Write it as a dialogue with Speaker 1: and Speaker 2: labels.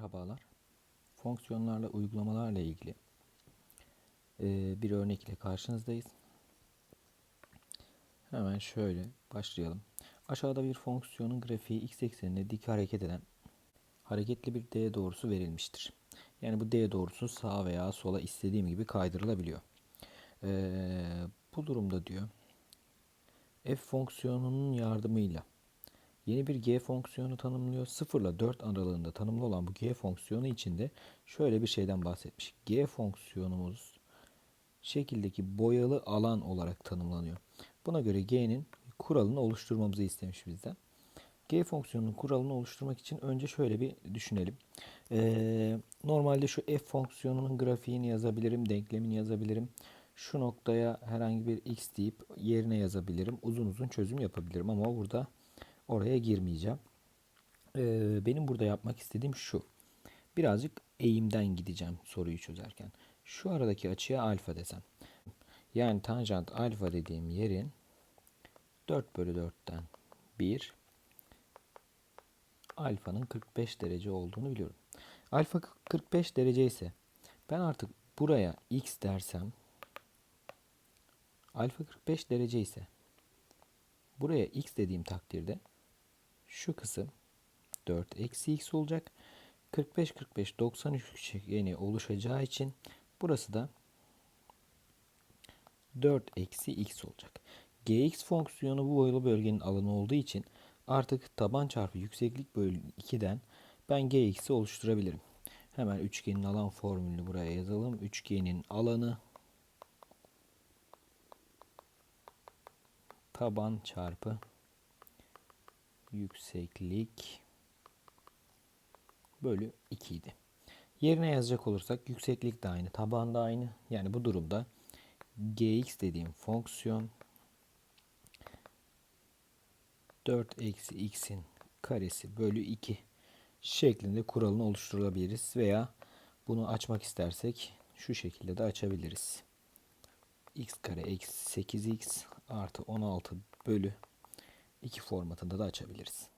Speaker 1: Merhabalar. Fonksiyonlarla uygulamalarla ilgili eee, bir örnek ile karşınızdayız. Hemen şöyle başlayalım. Aşağıda bir fonksiyonun grafiği x eksenine dik hareket eden hareketli bir d doğrusu verilmiştir. Yani bu d doğrusu sağa veya sola istediğim gibi kaydırılabiliyor. Eee, bu durumda diyor f fonksiyonunun yardımıyla Yeni bir g fonksiyonu tanımlıyor. 0 ile 4 aralığında tanımlı olan bu g fonksiyonu içinde şöyle bir şeyden bahsetmiş. g fonksiyonumuz şekildeki boyalı alan olarak tanımlanıyor. Buna göre g'nin kuralını oluşturmamızı istemiş bizden. G fonksiyonunun kuralını oluşturmak için önce şöyle bir düşünelim. Ee, normalde şu f fonksiyonunun grafiğini yazabilirim, denklemini yazabilirim. Şu noktaya herhangi bir x deyip yerine yazabilirim. Uzun uzun çözüm yapabilirim ama burada oraya girmeyeceğim. Ee, benim burada yapmak istediğim şu. Birazcık eğimden gideceğim soruyu çözerken. Şu aradaki açıya alfa desem. Yani tanjant alfa dediğim yerin 4 bölü 4'ten 1 alfanın 45 derece olduğunu biliyorum. Alfa 45 derece ise ben artık buraya x dersem alfa 45 derece ise buraya x dediğim takdirde şu kısım 4 eksi x olacak. 45 45 93 üçgeni oluşacağı için burası da 4 eksi x olacak. gx fonksiyonu bu boyalı bölgenin alanı olduğu için artık taban çarpı yükseklik bölü 2'den ben gx'i oluşturabilirim. Hemen üçgenin alan formülünü buraya yazalım. Üçgenin alanı taban çarpı yükseklik bölü 2 idi. Yerine yazacak olursak yükseklik de aynı, taban da aynı. Yani bu durumda gx dediğim fonksiyon 4 eksi x'in karesi bölü 2 şeklinde kuralını oluşturabiliriz veya bunu açmak istersek şu şekilde de açabiliriz. x kare eksi 8x artı 16 bölü 2 formatında da açabiliriz.